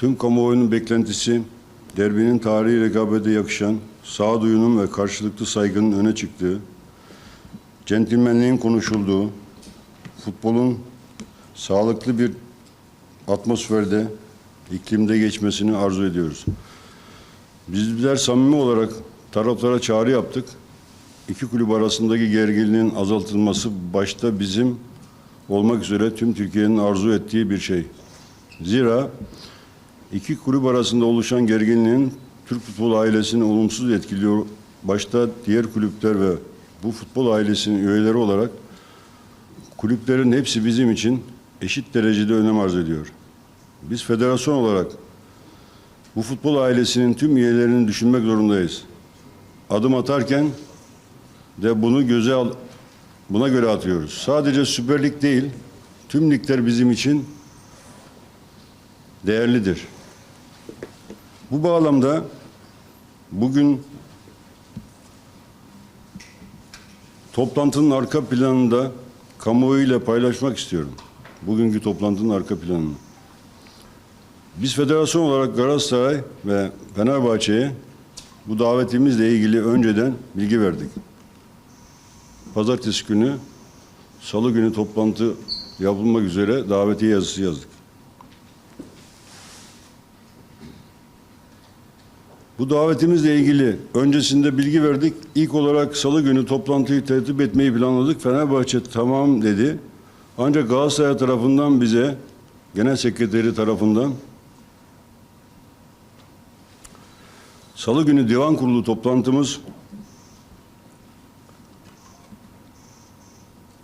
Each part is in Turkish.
tüm kamuoyunun beklentisi, derbinin tarihi rekabete yakışan, sağduyunun ve karşılıklı saygının öne çıktığı, centilmenliğin konuşulduğu, futbolun sağlıklı bir atmosferde, iklimde geçmesini arzu ediyoruz. Bizler samimi olarak taraflara çağrı yaptık. İki kulüp arasındaki gerginliğin azaltılması başta bizim olmak üzere tüm Türkiye'nin arzu ettiği bir şey. Zira iki kulüp arasında oluşan gerginliğin Türk futbol ailesini olumsuz etkiliyor. Başta diğer kulüpler ve bu futbol ailesinin üyeleri olarak kulüplerin hepsi bizim için eşit derecede önem arz ediyor. Biz federasyon olarak bu futbol ailesinin tüm üyelerini düşünmek zorundayız. Adım atarken de bunu göze al, buna göre atıyoruz. Sadece Süper Lig değil, tüm ligler bizim için değerlidir. Bu bağlamda bugün toplantının arka planında kamuoyuyla paylaşmak istiyorum. Bugünkü toplantının arka planını. Biz federasyon olarak Galatasaray ve Fenerbahçe'ye bu davetimizle ilgili önceden bilgi verdik. Pazartesi günü, salı günü toplantı yapılmak üzere davetiye yazısı yazdık. Bu davetimizle ilgili öncesinde bilgi verdik. İlk olarak salı günü toplantıyı tertip etmeyi planladık. Fenerbahçe tamam dedi. Ancak Galatasaray tarafından bize, genel sekreteri tarafından Salı günü divan kurulu toplantımız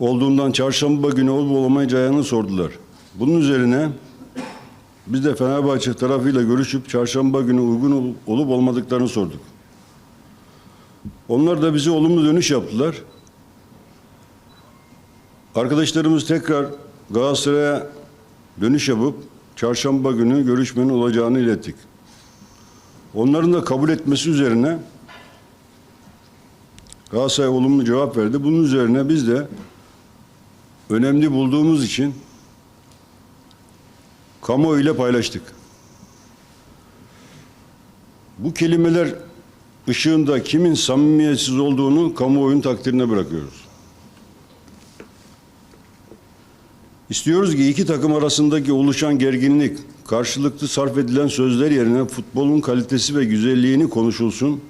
olduğundan çarşamba günü olup olamayacağını sordular. Bunun üzerine biz de Fenerbahçe tarafıyla görüşüp çarşamba günü uygun ol- olup olmadıklarını sorduk. Onlar da bize olumlu dönüş yaptılar. Arkadaşlarımız tekrar Galatasaray'a dönüş yapıp çarşamba günü görüşmenin olacağını ilettik. Onların da kabul etmesi üzerine Galatasaray olumlu cevap verdi. Bunun üzerine biz de önemli bulduğumuz için kamuoyu ile paylaştık. Bu kelimeler ışığında kimin samimiyetsiz olduğunu kamuoyunun takdirine bırakıyoruz. İstiyoruz ki iki takım arasındaki oluşan gerginlik, karşılıklı sarf edilen sözler yerine futbolun kalitesi ve güzelliğini konuşulsun.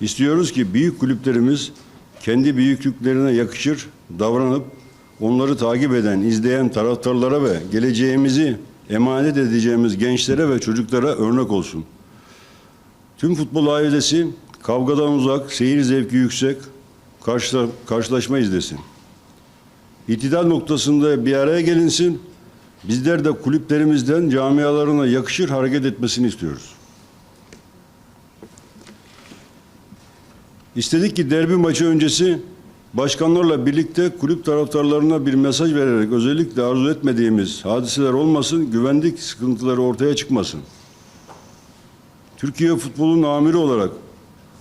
İstiyoruz ki büyük kulüplerimiz kendi büyüklüklerine yakışır davranıp onları takip eden, izleyen taraftarlara ve geleceğimizi emanet edeceğimiz gençlere ve çocuklara örnek olsun. Tüm futbol ailesi kavgadan uzak, seyir zevki yüksek, karşıla- karşılaşma izlesin. İtidal noktasında bir araya gelinsin. Bizler de kulüplerimizden camialarına yakışır hareket etmesini istiyoruz. İstedik ki derbi maçı öncesi başkanlarla birlikte kulüp taraftarlarına bir mesaj vererek özellikle arzu etmediğimiz hadiseler olmasın, güvenlik sıkıntıları ortaya çıkmasın. Türkiye futbolun amiri olarak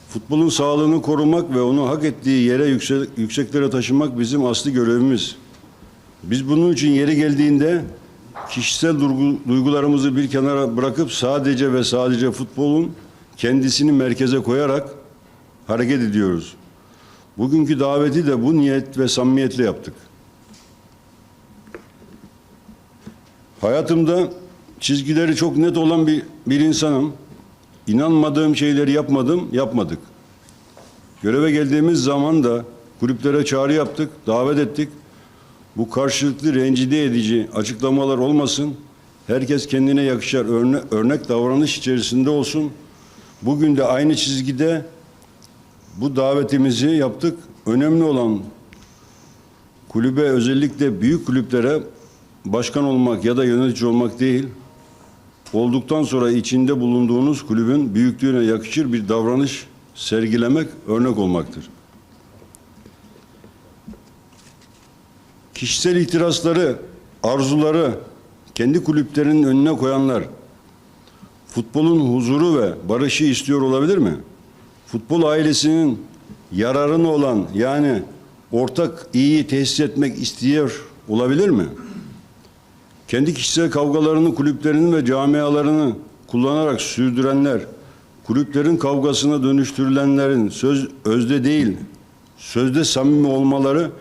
futbolun sağlığını korumak ve onu hak ettiği yere yüksek, yükseklere taşımak bizim asli görevimiz. Biz bunun için yeri geldiğinde kişisel duygu- duygularımızı bir kenara bırakıp sadece ve sadece futbolun kendisini merkeze koyarak hareket ediyoruz. Bugünkü daveti de bu niyet ve samimiyetle yaptık. Hayatımda çizgileri çok net olan bir, bir insanım. İnanmadığım şeyleri yapmadım, yapmadık. Göreve geldiğimiz zaman da kulüplere çağrı yaptık, davet ettik. Bu karşılıklı rencide edici açıklamalar olmasın. Herkes kendine yakışar örne- örnek davranış içerisinde olsun. Bugün de aynı çizgide bu davetimizi yaptık. Önemli olan kulübe özellikle büyük kulüplere başkan olmak ya da yönetici olmak değil, olduktan sonra içinde bulunduğunuz kulübün büyüklüğüne yakışır bir davranış sergilemek örnek olmaktır. Kişisel ihtirasları, arzuları kendi kulüplerinin önüne koyanlar futbolun huzuru ve barışı istiyor olabilir mi? Futbol ailesinin yararını olan yani ortak iyiyi tesis etmek istiyor olabilir mi? Kendi kişisel kavgalarını kulüplerinin ve camialarını kullanarak sürdürenler, kulüplerin kavgasına dönüştürülenlerin söz özde değil, sözde samimi olmaları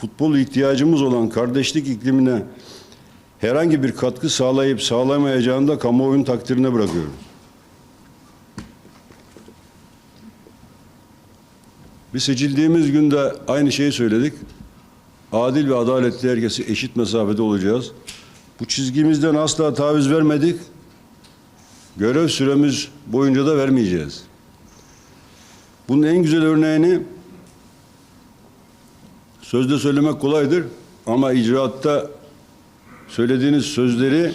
futbol ihtiyacımız olan kardeşlik iklimine herhangi bir katkı sağlayıp sağlamayacağını da kamuoyunun takdirine bırakıyorum. Biz seçildiğimiz günde aynı şeyi söyledik. Adil ve adaletli herkesi eşit mesafede olacağız. Bu çizgimizden asla taviz vermedik. Görev süremiz boyunca da vermeyeceğiz. Bunun en güzel örneğini sözde söylemek kolaydır ama icraatta söylediğiniz sözleri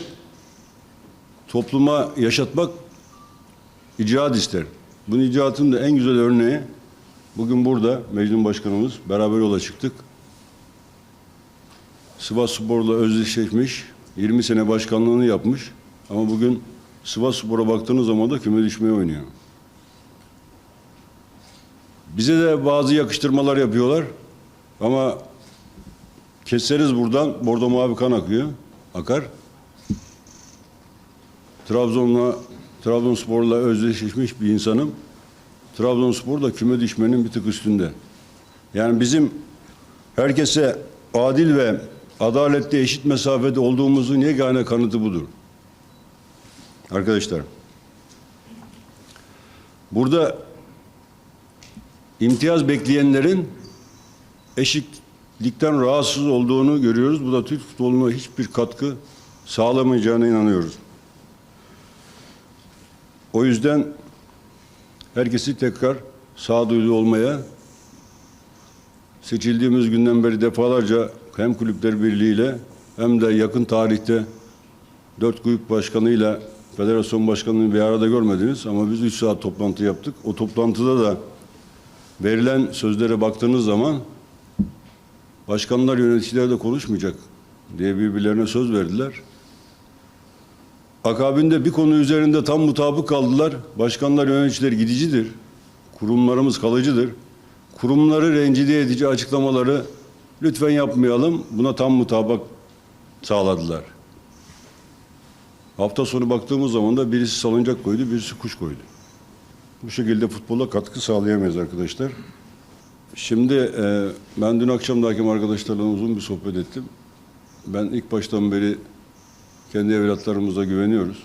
topluma yaşatmak icraat ister. Bunun icraatın da en güzel örneği bugün burada Mecnun Başkanımız beraber yola çıktık. Sivas Spor'la özdeşleşmiş, 20 sene başkanlığını yapmış ama bugün Sivas Spor'a baktığınız zaman da küme düşmeye oynuyor. Bize de bazı yakıştırmalar yapıyorlar ama keseriz buradan bordo mavi kan akıyor, akar. Trabzon'la Trabzonspor'la özdeşleşmiş bir insanım. Trabzonspor da küme düşmenin bir tık üstünde. Yani bizim herkese adil ve adaletli eşit mesafede olduğumuzun yegane kanıtı budur. Arkadaşlar, burada imtiyaz bekleyenlerin eşitlikten rahatsız olduğunu görüyoruz. Bu da Türk futboluna hiçbir katkı sağlamayacağına inanıyoruz. O yüzden herkesi tekrar sağduyulu olmaya seçildiğimiz günden beri defalarca hem Kulüpler Birliği'yle hem de yakın tarihte dört kulüp başkanıyla federasyon başkanını bir arada görmediniz ama biz üç saat toplantı yaptık. O toplantıda da verilen sözlere baktığınız zaman başkanlar yöneticiler de konuşmayacak diye birbirlerine söz verdiler. Akabinde bir konu üzerinde tam mutabık kaldılar. Başkanlar yöneticiler gidicidir. Kurumlarımız kalıcıdır. Kurumları rencide edici açıklamaları lütfen yapmayalım. Buna tam mutabak sağladılar. Hafta sonu baktığımız zaman da birisi salıncak koydu, birisi kuş koydu. Bu şekilde futbola katkı sağlayamayız arkadaşlar. Şimdi e, ben dün akşam da hakem arkadaşlarla uzun bir sohbet ettim. Ben ilk baştan beri kendi evlatlarımıza güveniyoruz.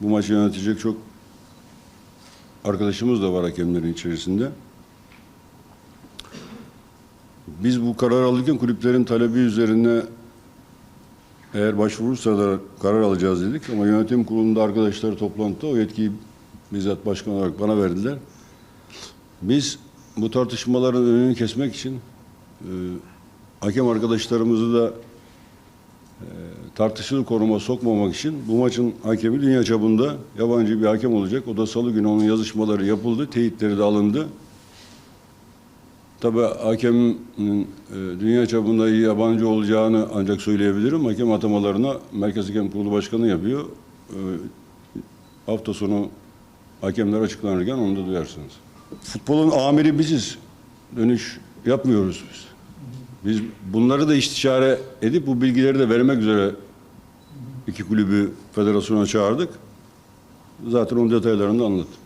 Bu maçı yönetecek çok arkadaşımız da var hakemlerin içerisinde. Biz bu karar alırken kulüplerin talebi üzerine eğer başvurursa da karar alacağız dedik ama yönetim kurulunda arkadaşlar toplantıda o yetkiyi bizzat başkan olarak bana verdiler. Biz bu tartışmaların önünü kesmek için e, hakem arkadaşlarımızı da tartışılı konuma sokmamak için bu maçın hakemi dünya çapında yabancı bir hakem olacak. O da salı günü onun yazışmaları yapıldı, teyitleri de alındı. Tabii hakemin e, dünya çapında yabancı olacağını ancak söyleyebilirim. Hakem atamalarına Merkez Hakem Kurulu Başkanı yapıyor. E, hafta sonu hakemler açıklanırken onu da duyarsınız. Futbolun amiri biziz. Dönüş yapmıyoruz biz. Biz bunları da istişare edip bu bilgileri de vermek üzere iki kulübü federasyona çağırdık. Zaten onun detaylarını da anlattım.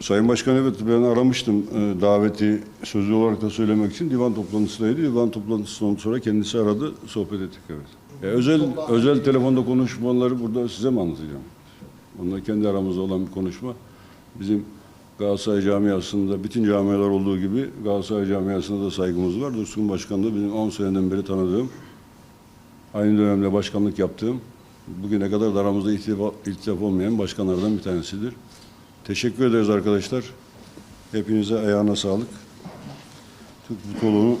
Sayın Başkan evet ben aramıştım e, daveti sözlü olarak da söylemek için divan toplantısındaydı. Divan toplantısından sonra kendisi aradı, sohbet ettik evet. E, özel özel telefonda konuşmaları burada size mi anlatacağım? Onlar kendi aramızda olan bir konuşma. Bizim Galatasaray camiasında bütün camialar olduğu gibi Galatasaray camiasında da saygımız var. Dursun Başkan da benim 10 seneden beri tanıdığım, aynı dönemde başkanlık yaptığım, bugüne kadar da aramızda ihtilaf, olmayan başkanlardan bir tanesidir. Teşekkür ederiz arkadaşlar. Hepinize ayağına sağlık. Türk futbolunu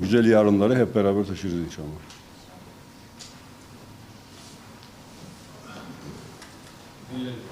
güzel yarınları hep beraber taşırız inşallah. Diyelim.